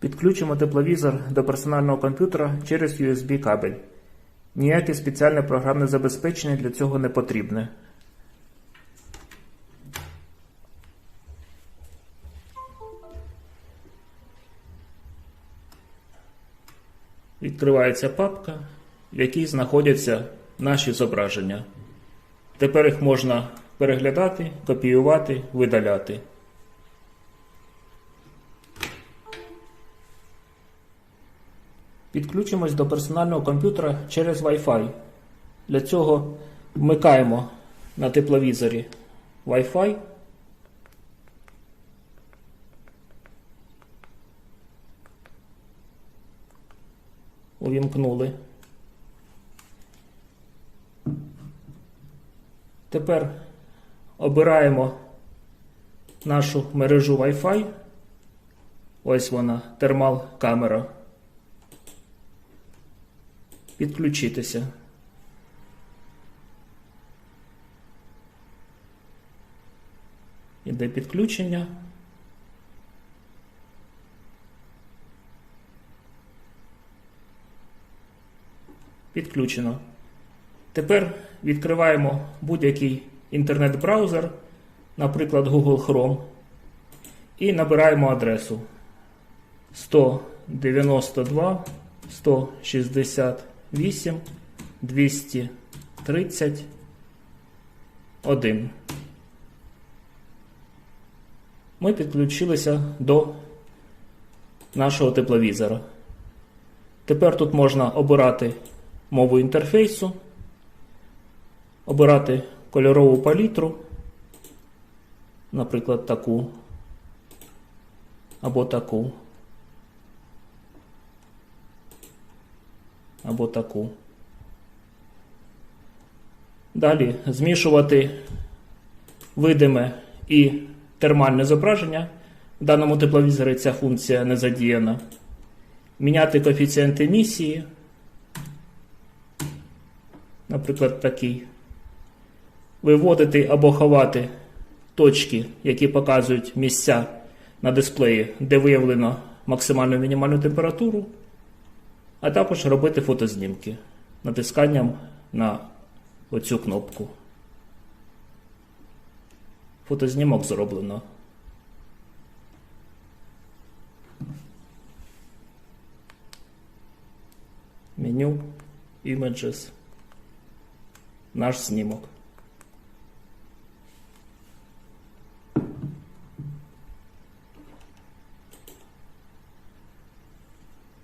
Підключимо тепловізор до персонального комп'ютера через USB кабель. Ніяке спеціальне програмне забезпечення для цього не потрібне. Відкривається папка, в якій знаходяться наші зображення. Тепер їх можна переглядати, копіювати, видаляти. Підключимось до персонального комп'ютера через Wi-Fi. Для цього вмикаємо на тепловізорі Wi-Fi. Увімкнули. Тепер обираємо нашу мережу Wi-Fi. Ось вона, термал камера. Підключитися. Іде підключення. Підключено. Тепер відкриваємо будь-який інтернет-браузер, наприклад, Google Chrome, і набираємо адресу 192 168 231. Ми підключилися до нашого тепловізора. Тепер тут можна обирати мову інтерфейсу, обирати кольорову палітру, наприклад, таку або таку. Або таку. Далі змішувати видиме і термальне зображення. В даному тепловізорі ця функція не задіяна. Міняти коефіцієнт емісії. Наприклад, такий. Виводити або ховати точки, які показують місця на дисплеї, де виявлено максимальну мінімальну температуру а також робити фотознімки натисканням на оцю кнопку. Фотознімок зроблено. Меню Images. Наш знімок.